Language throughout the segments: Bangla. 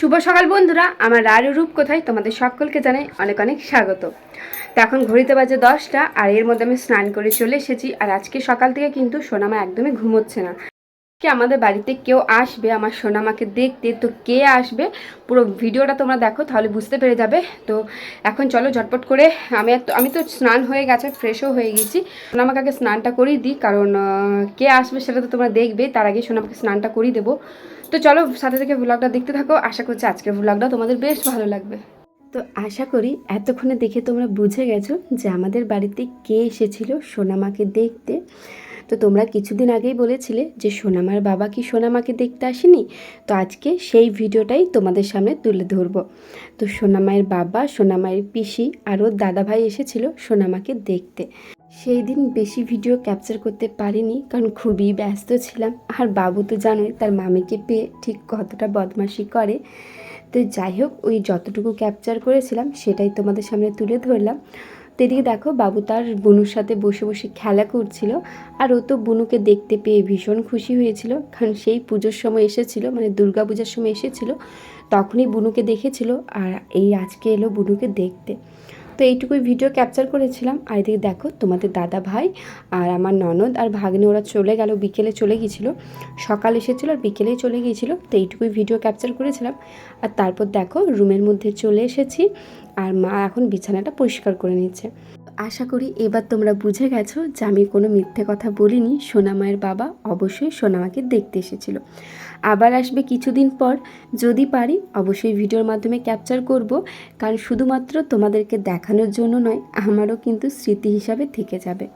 সকাল বন্ধুরা, আমার রারু রূপ কোথায় তোমাদের সকলকে জানাই অনেক অনেক স্বাগত। তো এখন ঘড়িতে বাজে দশটা, আর এর মধ্যে আমি স্নান করে চলে এসেছি, আর আজকে সকাল থেকে কিন্তু সোনামা একদমই ঘুমোচ্ছে না। কি আমাদের বাড়িতে কেউ আসবে, আমার সোনামাকে দেখতে, তো কে আসবে? পুরো ভিডিওটা তোমরা দেখো, তাহলে বুঝতে পেরে যাবে। তো এখন চলো ঝটপট করে, আমি আমি তো স্নান হয়ে গেছে ফ্রেশও হয়ে গেছি। সোনামাকে আগে স্নানটা করিয়ে দিই, কারণ কে আসবে সেটা তো তোমরা দেখবে, তার আগে সোনামাকে স্নানটা করিয়ে দেবো। তো চলো সাথে থেকে ব্লগটা দেখতে থাকো। আশা করছি আজকের ব্লগটা তোমাদের বেশ ভালো লাগবে। তো আশা করি এতক্ষণে দেখে তোমরা বুঝে গেছো যে আমাদের বাড়িতে কে এসেছিল সোনামাকে দেখতে। তো তোমরা কিছুদিন আগেই বলেছিলে যে সোনামার বাবা কি সোনামাকে দেখতে আসেনি? তো আজকে সেই ভিডিওটাই তোমাদের সামনে তুলে ধরবো। তো সোনামায়ের বাবা, সোনামায়ের পিসি আর ওর দাদাভাই এসেছিল সোনামাকে দেখতে। সেই দিন বেশি ভিডিও ক্যাপচার করতে পারিনি কারণ খুবই ব্যস্ত ছিলাম। আর বাবু তো জানোই, তার মামিকে পেয়ে ঠিক কতটা বদমাশি করে। তো যাই হোক, ওই যতটুকু ক্যাপচার করেছিলাম সেটাই তোমাদের সামনে তুলে ধরলাম। তো এদিকে দেখো, বাবু তার বনুর সাথে বসে বসে খেলা করছিল। আর ও তো বুনুকে দেখতে পেয়ে ভীষণ খুশি হয়েছিল। কারণ সেই পুজোর সময় এসেছিল মানে দুর্গা পূজার সময় এসেছিল, তখনই বুনুকে দেখেছিল। আর এই আজকে এলো বুনুকে দেখতে। তো এইটুকুই ভিডিও ক্যাপচার করেছিলাম। আর এদিকে দেখো, তোমাদের দাদা ভাই আর আমার ননদ আর ভাগ্নে, ওরা চলে গেল, বিকেলে চলে গিয়েছিল। সকাল এসেছিল আর বিকেলেই চলে গিয়েছিল। তো এইটুকুই ভিডিও ক্যাপচার করেছিলাম। আর তারপর দেখো রুমের মধ্যে চলে এসেছি। আর মা এখন বিছানাটা পরিষ্কার করে নিচ্ছে। আশা করি এবার তোমরা বুঝে গেছো যে আমি কোনো মিথ্যে কথা বলিনি। সোনামায়ের বাবা অবশ্যই সোনামাকে দেখতে এসেছিল। আবার আসবে কিছুদিন পর। যদি পারি, অবশ্যই ভিডিওর মাধ্যমে ক্যাপচার করব। কারণ শুধুমাত্র তোমাদেরকে দেখানোর জন্য নয়, আমারও কিন্তু স্মৃতি হিসাবে থেকে যাবে।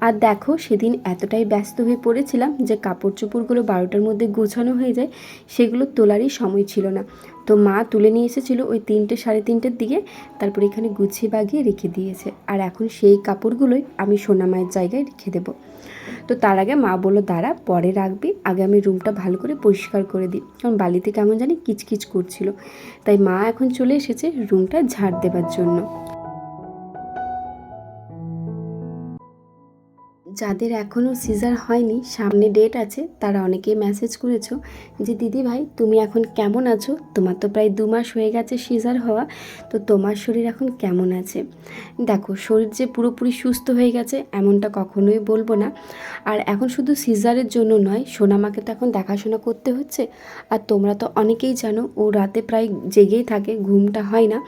আর দেখো, সেদিন এতটাই ব্যস্ত হয়ে পড়েছিলাম যে কাপড় চোপড়গুলো বারোটার মধ্যে গোছানো হয়ে যায়, সেগুলো তোলারই সময় ছিল না। তো মা তুলে নিয়ে এসেছিল ওই তিনটে, সাড়ে তিনটের দিকে। তারপর এখানে গুছিয়ে বাগিয়ে রেখে দিয়েছে। আর এখন সেই কাপড়গুলোই আমি সোনামায়ের জায়গায় রেখে দেবো। তো তার আগে মা বলল, দাঁড়া, পরে রাখবি। আগে আমি রুমটা ভালো করে পরিষ্কার করে দিই। কারণ বালিতে কেমন জানি কিচকিচ করছিল। তাই মা এখন চলে এসেছে রুমটা ঝাড় দেবার জন্য। যাদের এখনও সিজার হয়নি, সামনে ডেট আছে, তারা অনেকেই মেসেজ করেছ যে, দিদি ভাই, তুমি এখন কেমন আছো? তোমার তো প্রায় দু মাস হয়ে গেছে সিজার হওয়া, তো তোমার শরীর এখন কেমন আছে? দেখো, শরীর যে পুরোপুরি সুস্থ হয়ে গেছে, এমনটা কখনোই বলব না। আর এখন শুধু সিজারের জন্য নয়, সোনামাকে তো এখন দেখাশোনা করতে হচ্ছে। আর তোমরা তো অনেকেই জানো, ও রাতে প্রায় জেগেই থাকে, ঘুমটা হয় না।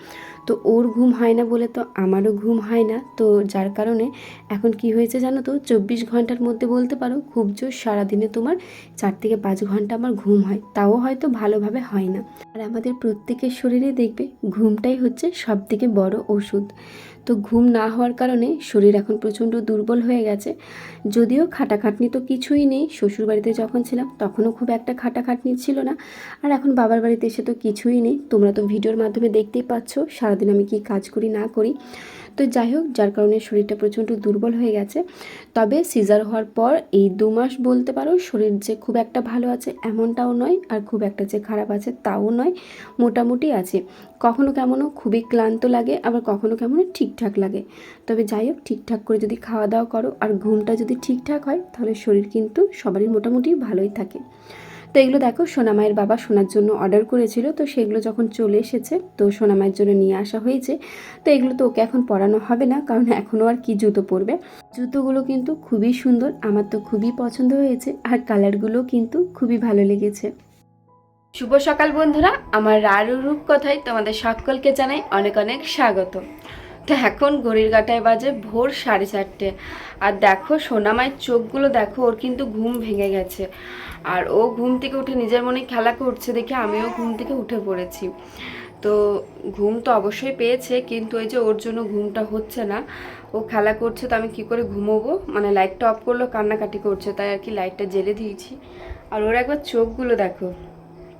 তো ওর ঘুম হয় না বলে তো আমারও ঘুম হয় না। তো যার কারণে এখন কি হয়েছে জানো তো? চব্বিশ ঘণ্টার মধ্যে বলতে পারো, খুব জোর সারাদিনে তোমার চার থেকে পাঁচ ঘণ্টা আমার ঘুম হয়। তাও হয়তো ভালোভাবে হয় না। আর আমাদের প্রত্যেকের শরীরে দেখবে, ঘুমটাই হচ্ছে সব থেকে বড় ওষুধ। তো ঘুম না হওয়ার কারণে শরীর এখন প্রচণ্ড দুর্বল হয়ে গেছে। যদিও খাটাখাটনি তো কিছুই নেই। শ্বশুরবাড়িতে যখন ছিলাম তখনও খুব একটা খাটাখাটনি ছিল না। আর এখন বাবার বাড়িতে এসে তো কিছুই নেই। তোমরা তো ভিডিওর মাধ্যমে দেখতেই পাচ্ছ সারাদিন আমি কি কাজ করি না করি। তো যাই হোক, যার কারণে শরীরটা প্রচণ্ড দুর্বল হয়ে গেছে। তবে সিজার হওয়ার পর এই দু মাস বলতে পারো, শরীর যে খুব একটা ভালো আছে এমনটাও নয়, আর খুব একটা যে খারাপ আছে তাও নয়, মোটামুটি আছে। কখনো কেমনও খুবই ক্লান্ত লাগে, আবার কখনো কেমনও ঠিকঠাক লাগে। তবে যাই হোক, ঠিকঠাক করে যদি খাওয়া দাওয়া করো, আর ঘুমটা যদি ঠিকঠাক হয়, তাহলে শরীর কিন্তু সবারই মোটামুটি ভালোই থাকে। তো এগুলো দেখো সোনামায়ের বাবা সোনার জন্য অর্ডার করেছিল। তো সেগুলো যখন চলে এসেছে, তো সোনামায়ের জন্য নিয়ে আসা হয়েছে। তো এগুলো তো ওকে এখন পরানো হবে না, কারণ এখনও আর কি জুতো পরবে। জুতোগুলো কিন্তু খুবই সুন্দর, আমার তো খুবই পছন্দ হয়েছে, আর কালারগুলো কিন্তু খুবই ভালো লেগেছে। শুভ সকাল বন্ধুরা, আমার রারু রূপ কথায় তোমাদের সকলকে জানাই অনেক অনেক স্বাগত। তো এখন ঘড়ির কাটায় বাজে ভোর সাড়ে চারটে। আর দেখো সোনামায়ের চোখগুলো, দেখো ওর কিন্তু ঘুম ভেঙে গেছে। আর ও ঘুম থেকে উঠে নিজের মনে খেলা করছে দেখে আমিও ঘুম থেকে উঠে পড়েছি। তো ঘুম তো অবশ্যই পেয়েছে, কিন্তু ওই যে ওর জন্য ঘুমটা হচ্ছে না। ও খেলা করছে তো আমি কি করে ঘুমোবো? মানে লাইটটা অফ করল, কান্নাকাটি করছে, তাই আর কি লাইটটা জেলে দিয়েছি। আর ওর একবার চোখগুলো দেখো।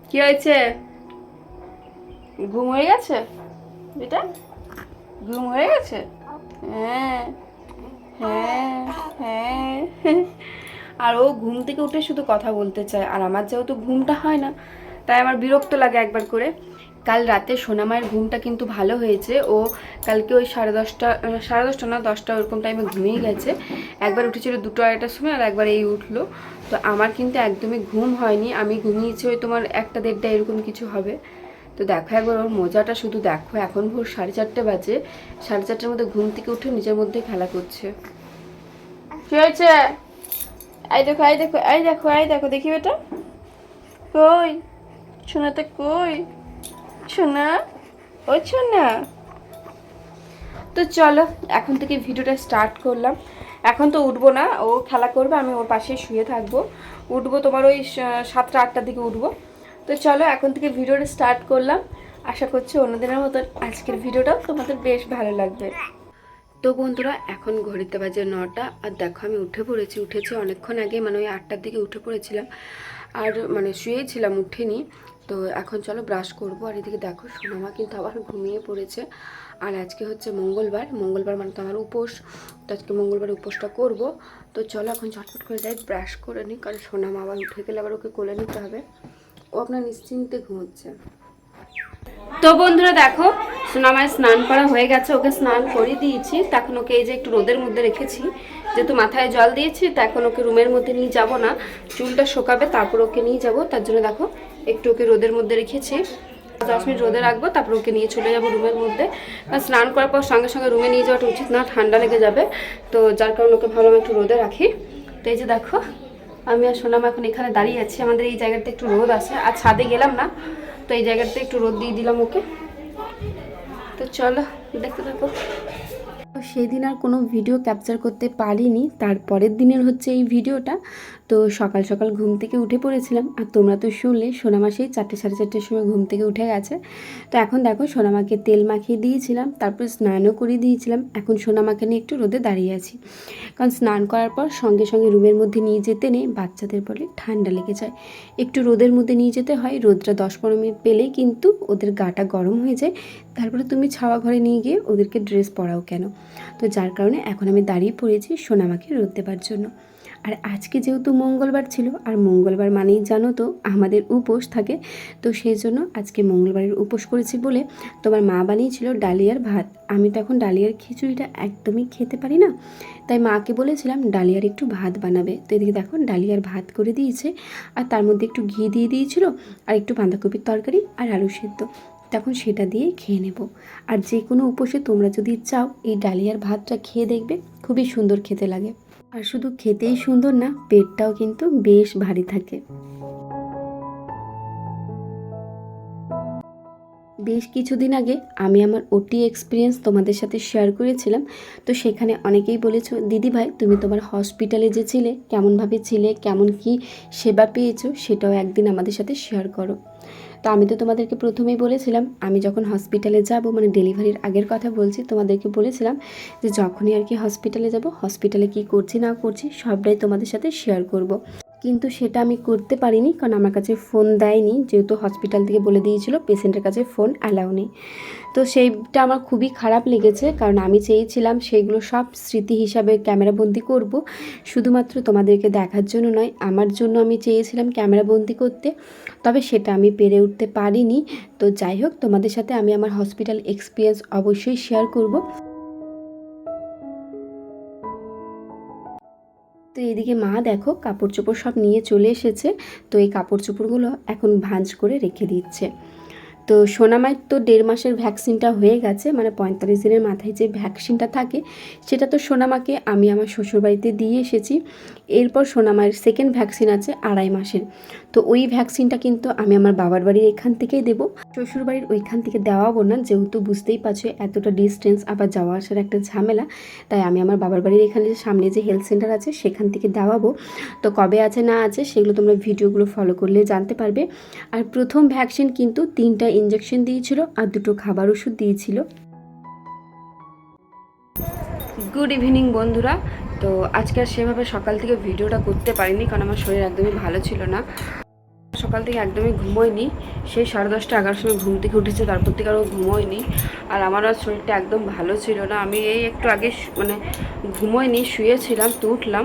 কি হয়েছে? ঘুম হয়ে গেছে? এটা ঘুম হয়ে গেছে? হ্যাঁ হ্যাঁ হ্যাঁ। আর ও ঘুম থেকে উঠে শুধু কথা বলতে চায়। আর আমার যেহেতু ঘুমটা হয় না, তাই আমার বিরক্ত লাগে একবার করে। কাল রাতে সোনামায়ের ঘুমটা কিন্তু ভালো হয়েছে। ও কালকে ওই সাড়ে দশটা সাড়ে দশটা না দশটা ওরকম টাইমে ঘুমিয়ে গেছে। একবার উঠেছিল দুটো আড়াইটার সময় আর একবার এই উঠল। তো আমার কিন্তু একদমই ঘুম হয়নি। আমি ঘুমিয়েছি ওই তোমার একটা দেড়টা এরকম কিছু হবে। তো দেখো একবার ওর মজাটা শুধু দেখো, এখন ভোর সাড়ে চারটে বাজে, সাড়ে চারটের মধ্যে ঘুম থেকে উঠে নিজের মধ্যে খেলা করছে। কি হয়েছে? এই দেখো দেখো, এই দেখো এই দেখো, দেখি বেটা কই? সোনাটা কই? সোনা? ও সোনা। তো চলো, এখন থেকে ভিডিওটা স্টার্ট করলাম। এখন তো উঠবো না, ও খেলা করবে, আমি ওর পাশে শুয়ে থাকব। উঠবো তোমার ওই সাতটা আটটার দিকে উঠবো। তো চলো, এখন থেকে ভিডিওটা স্টার্ট করলাম। আশা করছি অন্যদিনের মতন আজকের ভিডিওটাও তোমাদের বেশ ভালো লাগবে। তো বন্ধুরা, এখন ঘড়িতে বাজে নটা, আর দেখো আমি উঠে পড়েছি। উঠেছি অনেকক্ষণ আগে মানে ওই আটটার দিকে উঠে পড়েছিলাম। আর মানে শুয়েছিলাম, উঠিনি। তো এখন চলো ব্রাশ করব। আর এদিকে দেখো, সোনামা কিন্তু আবার ঘুমিয়ে পড়েছে। আর আজকে হচ্ছে মঙ্গলবার। মঙ্গলবার মানে তো আমার উপোস। তো আজকে মঙ্গলবার উপোসটা করব। তো চলো, এখন ঝটফট করে যাই, ব্রাশ করে নিই। কারণ সোনামা আবার উঠে গেলে আবার ওকে কোলে নিতে হবে। ও আপনার নিশ্চিন্তে ঘুমোচ্ছে। তো বন্ধুরা দেখো সোনামায় স্নান করা হয়ে গেছে, ওকে স্নান করিয়ে দিয়েছি। তখন ওকে এই যে একটু রোদের মধ্যে রেখেছি, যেহেতু মাথায় জল দিয়েছি, তা এখন ওকে রুমের মধ্যে নিয়ে যাব না। চুলটা শোকাবে, তারপর ওকে নিয়ে যাব, তার জন্য দেখো, একটু ওকে রোদের মধ্যে রেখেছি। দশ মিনিট রোদে রাখব, তারপর ওকে নিয়ে চলে যাব রুমের মধ্যে। স্নান করার পর সঙ্গে সঙ্গে রুমে নিয়ে যাওয়াটা উচিত না, ঠান্ডা লেগে যাবে। তো যার কারণে ওকে ভালো একটু রোদে রাখি। তো এই যে দেখো আমি আর সোনাম এখন এখানে দাঁড়িয়ে আছি। আমাদের এই জায়গাতে একটু রোদ আছে। আর ছাদে গেলাম না, তো এই জায়গাতে একটু রোদ দিয়ে দিলাম ওকে। তো চলো, দেখতে থাকো। সেই দিন আর কোনো ভিডিও ক্যাপচার করতে পারিনি। তারপরের দিনের হচ্ছে এই ভিডিওটা তো সকাল সকাল ঘুম থেকে উঠে পড়েছিলাম। আর তোমরা তো শুনলে সোনামা সেই চারটে সাড়ে চারটের সময় ঘুম থেকে উঠে গেছে। তো এখন দেখো, সোনামাকে তেল মাখিয়ে দিয়েছিলাম, তারপর স্নানও করিয়ে দিয়েছিলাম। এখন সোনামাকে নিয়ে একটু রোদে দাঁড়িয়ে আছি। কারণ স্নান করার পর সঙ্গে সঙ্গে রুমের মধ্যে নিয়ে যেতে নেই, বাচ্চাদের বলে ঠান্ডা লেগে যায়। একটু রোদের মধ্যে নিয়ে যেতে হয়, রোদটা দশ পনেরো মিনিট পেলেই কিন্তু ওদের গাটা গরম হয়ে যায়। তারপরে তুমি ছাওয়া ঘরে নিয়ে গিয়ে ওদেরকে ড্রেস পরাও কেন? তো যার কারণে এখন আমি দাঁড়িয়ে পড়েছি সোনামাকে রোদ দেবার জন্য। আর আজকে যেহেতু মঙ্গলবার ছিল, আর মঙ্গলবার মানেই জানো তো আমাদের উপোস থাকে, তো সেই জন্য আজকে মঙ্গলবারের উপোস করেছি বলে তোমার মা বানিয়েছিল ডালিয়ার ভাত। আমি তো এখন ডালিয়ার খিচুড়িটা একদমই খেতে পারি না, তাই মাকে বলেছিলাম ডালিয়ার একটু ভাত বানাবে। তো এদিকে দেখো ডালিয়ার ভাত করে দিয়েছে, আর তার মধ্যে একটু ঘি দিয়ে দিয়েছিল, আর একটু বাঁধাকপির তরকারি আর আলু সেদ্ধ। তখন সেটা দিয়ে খেয়ে নেব। আর যে কোনো উপোসে তোমরা যদি চাও এই ডালিয়ার ভাতটা খেয়ে দেখবে, খুবই সুন্দর খেতে লাগে। আর শুধু খেতেই সুন্দর না, পেটটাও কিন্তু বেশ ভারী থাকে। বেশ কিছুদিন আগে আমি আমার ওটি এক্সপিরিয়েন্স তোমাদের সাথে শেয়ার করেছিলাম। তো সেখানে অনেকেই বলেছ, দিদি ভাই, তুমি তোমার হসপিটালে যে ছিলে, কেমনভাবে ছিলে, কেমন কি সেবা পেয়েছ, সেটাও একদিন আমাদের সাথে শেয়ার করো। তো আমি তো তোমাদেরকে প্রথমেই বলেছিলাম, আমি যখন হসপিটালে যাব মানে ডেলিভারির আগের কথা বলছি, তোমাদেরকে বলেছিলাম যে যখনই আর কি হসপিটালে যাব হসপিটালে কি করছি না করছি সবটাই তোমাদের সাথে শেয়ার করব। কিন্তু সেটা আমি করতে পারিনি কারণ আমার কাছে ফোন দেয়নি। যেহেতু হসপিটাল থেকে বলে দিয়েছিল পেশেন্টের কাছে ফোন অ্যালাউ নেই। তো সেইটা আমার খুবই খারাপ লেগেছে কারণ আমি চেয়েছিলাম সেইগুলো সব স্মৃতি হিসাবে ক্যামেরাবন্দি করব। শুধুমাত্র তোমাদেরকে দেখার জন্য নয়, আমার জন্য আমি চেয়েছিলাম ক্যামেরাবন্দি করতে। তবে সেটা আমি পেরে উঠতে পারিনি। তো যাই হোক, তোমাদের সাথে আমি আমার হসপিটাল এক্সপিরিয়েন্স অবশ্যই শেয়ার করব। তো এদিকে মা দেখো কাপড় চোপড় সব নিয়ে চলে এসেছে। তো এই কাপড় চোপড়গুলো এখন ভাঁজ করে রেখে দিচ্ছে। তো সোনামায়ের তো দেড় মাসের ভ্যাকসিনটা হয়ে গেছে মানে পঁয়তাল্লিশ দিনের মাথায় যে ভ্যাকসিনটা থাকে, সেটা তো সোনামাকে আমি আমার শ্বশুরবাড়িতে দিয়ে এসেছি। এরপর সোনামায়ের সেকেন্ড ভ্যাকসিন আছে আড়াই মাসের। তো ওই ভ্যাকসিনটা কিন্তু আমি আমার বাবার বাড়ির এখান থেকেই দেবো। শ্বশুরবাড়ির ওইখান থেকে দেওয়াবো না, যেহেতু বুঝতেই পারছ এতটা ডিস্টেন্স আবার যাওয়া আসার একটা ঝামেলা। তাই আমি আমার বাবার বাড়ির এখানে যে সামনে যে হেলথ সেন্টার আছে সেখান থেকে দেওয়াবো তো কবে আছে না আছে সেগুলো তোমরা ভিডিওগুলো ফলো করলে জানতে পারবে। আর প্রথম ভ্যাকসিন কিন্তু তিনটা ইঞ্জেকশন দিয়েছিল আর দুটো খাবার ওষুধ দিয়েছিল। গুড ইভিনিং বন্ধুরা তো আজকে আর সেভাবে সকাল থেকে ভিডিওটা করতে পারিনি, কারণ আমার শরীর একদমই ভালো ছিল না। সকাল থেকে একদমই ঘুমোয়নি সেই সাড়ে দশটা এগারোর সময় ঘুম থেকে উঠেছে, তারপর থেকে আরও ঘুমোয়নি আর আমার আর শরীরটা একদম ভালো ছিল না, আমি এই একটু আগে মানে ঘুমোয়নি শুয়েছিলাম, তো উঠলাম।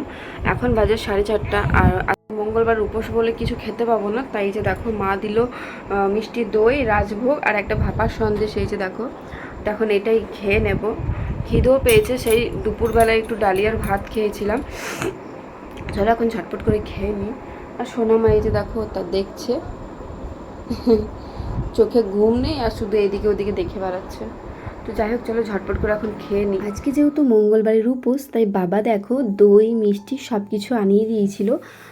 এখন বাজে সাড়ে চারটা, আর মঙ্গলবার উপোস বলে কিছু খেতে পাবো না, তাই যে দেখো মা দিল মিষ্টি দই, রাজভোগ আর একটা ভাপার সন্দেশ, এই যে দেখো। তো এখন এটাই খেয়ে নেব। খিদেও পেয়েছে, সেই দুপুরবেলায় একটু ডালিয়ার ভাত খেয়েছিলাম। চলো এখন ঝটপট করে খেয়ে নিই। আর সোনা মাই যে দেখো, তা দেখছে। চোখে ঘুম নেই আর শুধু এদিকে ওদিকে দেখে বেড়াচ্ছে। তো যাই হোক, চলো ঝটপট করে এখন খেয়ে নিই। আজকে যেহেতু মঙ্গলবারের উপোস তাই বাবা দেখো দই, মিষ্টি সব কিছু আনিয়ে দিয়েছিল।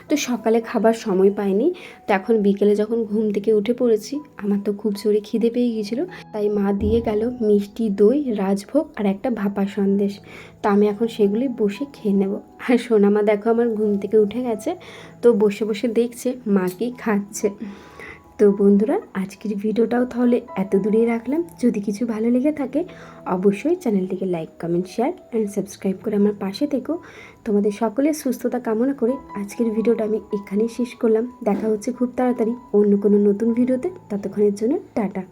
তো সকালে খাবার সময় পাইনি। তো এখন বিকেলে যখন ঘুম থেকে উঠে পড়েছি, আমার তো খুব জোরে খিদে পেয়ে গিয়েছিল। তাই মা দিয়ে গেল মিষ্টি দই, রাজভোগ আর একটা ভাপা সন্দেশ। তো আমি এখন সেগুলি বসে খেয়ে নেব। আর সোনামা দেখো আমার ঘুম থেকে উঠে গেছে, তো বসে বসে দেখছে মা কি খাচ্ছে। তো বন্ধুরা, আজকের ভিডিওটাও তাহলে এত দূরেই রাখলাম। যদি কিছু ভালো লেগে থাকে, অবশ্যই চ্যানেলটিকে like, comment, share and subscribe করে আমার পাশে থেকো। তোমাদের সকলের সুস্থতা কামনা করে আজকের ভিডিওটা আমি এখানেই শেষ করলাম। দেখা হচ্ছে খুব তাড়াতাড়ি অন্য কোনো নতুন ভিডিওতে। ততক্ষণের জন্য টাটা।